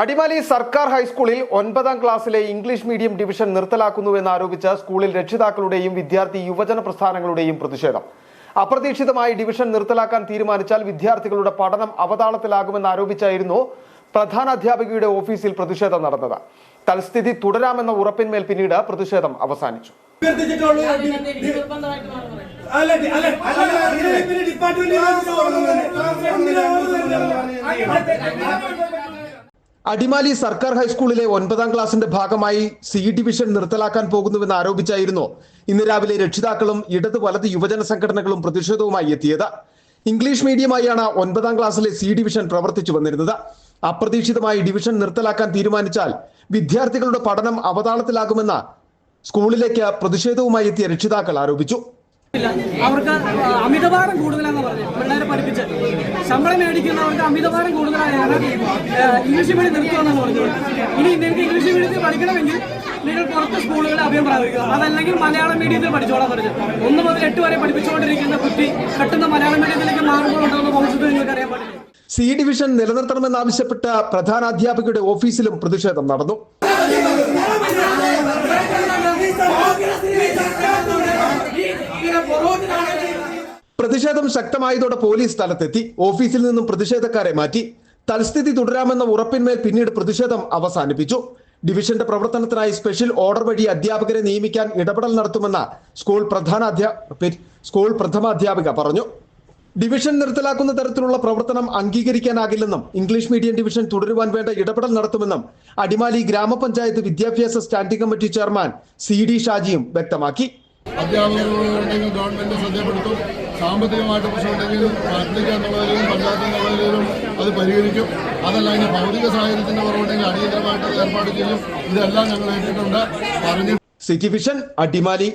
അടിമാലി സർക്കാർ ഹൈസ്കൂളിൽ ഒൻപതാം ക്ലാസ്സിലെ ഇംഗ്ലീഷ് മീഡിയം ഡിവിഷൻ നിർത്തലാക്കുന്നുവെന്നാരോപിച്ച് സ്കൂളിൽ രക്ഷിതാക്കളുടെയും വിദ്യാർത്ഥി യുവജന പ്രസ്ഥാനങ്ങളുടെയും പ്രതിഷേധം. അപ്രതീക്ഷിതമായി ഡിവിഷൻ നിർത്തലാക്കാൻ തീരുമാനിച്ചാൽ വിദ്യാർത്ഥികളുടെ പഠനം അവതാളത്തിലാകുമെന്നാരോപിച്ചായിരുന്നു പ്രധാന അധ്യാപികയുടെ ഓഫീസിൽ പ്രതിഷേധം നടന്നത്. തൽസ്ഥിതി തുടരാമെന്ന ഉറപ്പിന്മേൽ പിന്നീട് പ്രതിഷേധം അവസാനിച്ചു. അടിമാലി സർക്കാർ ഹൈസ്കൂളിലെ ഒൻപതാം ക്ലാസിന്റെ ഭാഗമായി സി ഡിവിഷൻ നിർത്തലാക്കാൻ പോകുന്നുവെന്ന് ആരോപിച്ചായിരുന്നു ഇന്ന് രാവിലെ രക്ഷിതാക്കളും ഇടത് വലത് യുവജന സംഘടനകളും പ്രതിഷേധവുമായി എത്തിയത്. ഇംഗ്ലീഷ് മീഡിയമായാണ് ഒൻപതാം ക്ലാസ്സിലെ സി ഡിവിഷൻ പ്രവർത്തിച്ചു വന്നിരുന്നത്. അപ്രതീക്ഷിതമായി ഡിവിഷൻ നിർത്തലാക്കാൻ തീരുമാനിച്ചാൽ വിദ്യാർത്ഥികളുടെ പഠനം അവതാളത്തിലാകുമെന്ന് സ്കൂളിലേക്ക് പ്രതിഷേധവുമായി എത്തിയ രക്ഷിതാക്കൾ ആരോപിച്ചു. അവർക്ക് അമിതഭാരം കൂടുതലാന്ന് പറഞ്ഞു ശമ്പളം മേടിക്കുന്നവർക്ക് അമിതഭാരം കൂടുതലായാണ് ഇംഗ്ലീഷ് മീഡിയം നിർത്തുമെന്നാണ് പറഞ്ഞത്. ഇനി നിങ്ങൾക്ക് ഇംഗ്ലീഷ് മീഡിയത്തിൽ പഠിക്കണമെങ്കിൽ നിങ്ങൾ പുറത്ത് സ്കൂളുകളിൽ അഭയം പ്രാപിക്കുക അതല്ലെങ്കിൽ മലയാളം മീഡിയത്തിൽ പഠിച്ചോളാം പറഞ്ഞു ഒന്ന് മുതൽ എട്ട് വരെ പഠിപ്പിച്ചുകൊണ്ടിരിക്കുന്ന കുട്ടി പെട്ടെന്ന് മലയാളം മീഡിയത്തിലേക്ക് മാറുമ്പോൾ ഉണ്ടാകുന്ന ഭവിഷ്യത്ത് നിങ്ങൾക്ക് അറിയാൻ പറ്റില്ല സി ഡിവിഷൻ നിലനിർത്തണമെന്നാവശ്യപ്പെട്ട് പ്രധാനാധ്യാപികയുടെ ഓഫീസിലും പ്രതിഷേധം നടന്നു. പ്രതിഷേധം ശക്തമായതോടെ പോലീസ് സ്ഥലത്തെത്തി. ഓഫീസിൽ നിന്നും പ്രതിഷേധക്കാരെ മാറ്റി. തൽസ്ഥിതി തുടരാമെന്ന ഉറപ്പിന്മേൽ പിന്നീട് പ്രതിഷേധം അവസാനിപ്പിച്ചു. ഡിവിഷന്റെ പ്രവർത്തനത്തിനായി സ്പെഷ്യൽ ഓർഡർ വഴി അധ്യാപകരെ നിയമിക്കാൻ ഇടപെടൽ നടത്തുമെന്ന സ്കൂൾ പ്രധാന സ്കൂൾ പ്രഥമാധ്യാപിക പറഞ്ഞു. ഡിവിഷൻ നിർത്തലാക്കുന്ന തരത്തിലുള്ള പ്രവർത്തനം അംഗീകരിക്കാനാകില്ലെന്നും ഇംഗ്ലീഷ് മീഡിയം ഡിവിഷൻ തുടരുവാൻ വേണ്ട ഇടപെടൽ നടത്തുമെന്നും അടിമാലി ഗ്രാമപഞ്ചായത്ത് വിദ്യാഭ്യാസ standing committee chairman C D ഷാജിയും വ്യക്തമാക്കി. ഗവൺമെന്റ് സാമ്പത്തികമായിട്ട് പ്രശ്നമുണ്ടെങ്കിൽ പബ്ലിക് എന്നുള്ളതിലും പഞ്ചായത്ത് എന്നുള്ളതിലും അത് പരിഹരിക്കും. അതല്ല ഇനി ഭൗതിക സാഹചര്യത്തിന്റെ കുറവുണ്ടെങ്കിൽ അടിയന്തരമായിട്ട് ഏർപ്പാട് ചെയ്യും. ഇതെല്ലാം ഞങ്ങൾ ഏറ്റിട്ടുണ്ട്. പറഞ്ഞു സിറ്റി വിഷൻ അടിമാലി.